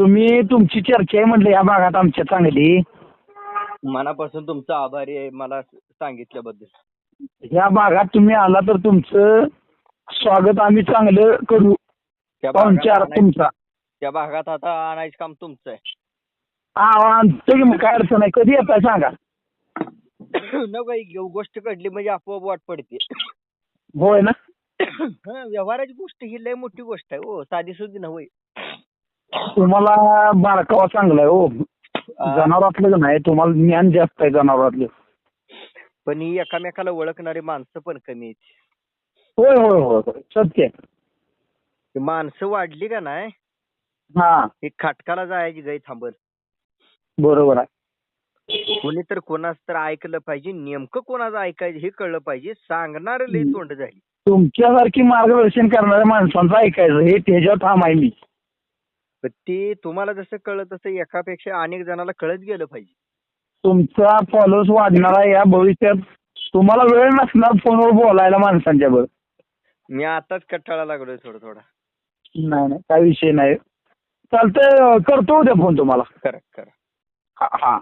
तुम्ही तुमची चर्चा आहे म्हटलं या भागात आमच्या चांगली. मनापासून तुमचा आभारी आहे मला सांगितल्याबद्दल. या भागात तुम्ही आला तर तुमचं स्वागत आम्ही चांगलं करू. त्या पाहुणचार भागात आणाय- तुमचा. त्या भागात आता आणायचं काम तुमचं आहे. हा आणतो की मग काय अडचण नाही. कधी येताय सांगा. न काही घेऊ गोष्ट घडली म्हणजे आपोआप वाट पडते. होय ना? हं, व्यवहाराची गोष्ट ही लय मोठी गोष्ट आहे हो. साधी सुधी नव्हे. तुम्हाला बारकावा चांगला आहे हो. जनावरातलं नाही तुम्हाला ज्ञान जास्त आहे जनावरातलं. पण ही एकामेकाला ओळखणारी माणसं पण कमी आहेत. होय होय होय होय. सत्य आहे. ही माणसं वाढली का नाही हा. ही खाटकाला जायची गाई थांबल. बरोबर आहे. कोणी तर कोणाच तर ऐकलं पाहिजे नेमकं कोणाचं ऐकायचं हे कळलं पाहिजे सांगणार हम्म. तोंड झाली. तुमच्यासारखी मार्गदर्शन करणाऱ्या माणसांचं ऐकायचं हे त्याच्यावर ठाम आहे मी. पण ते तुम्हाला जसं कळलं तसं एकापेक्षा अनेक जणाला कळत गेलं पाहिजे. तुमचा फॉलोअर्स वाढणार आहे या भविष्यात. तुम्हाला वेळ नसणार फोनवर बोलायला माणसांच्या बरोबर. मी आताच कटाळा लागलोय थोडं थोडा. नाही नाही काय विषय नाही. चालतंय करतो उद्या फोन तुम्हाला. करा करा हा हा.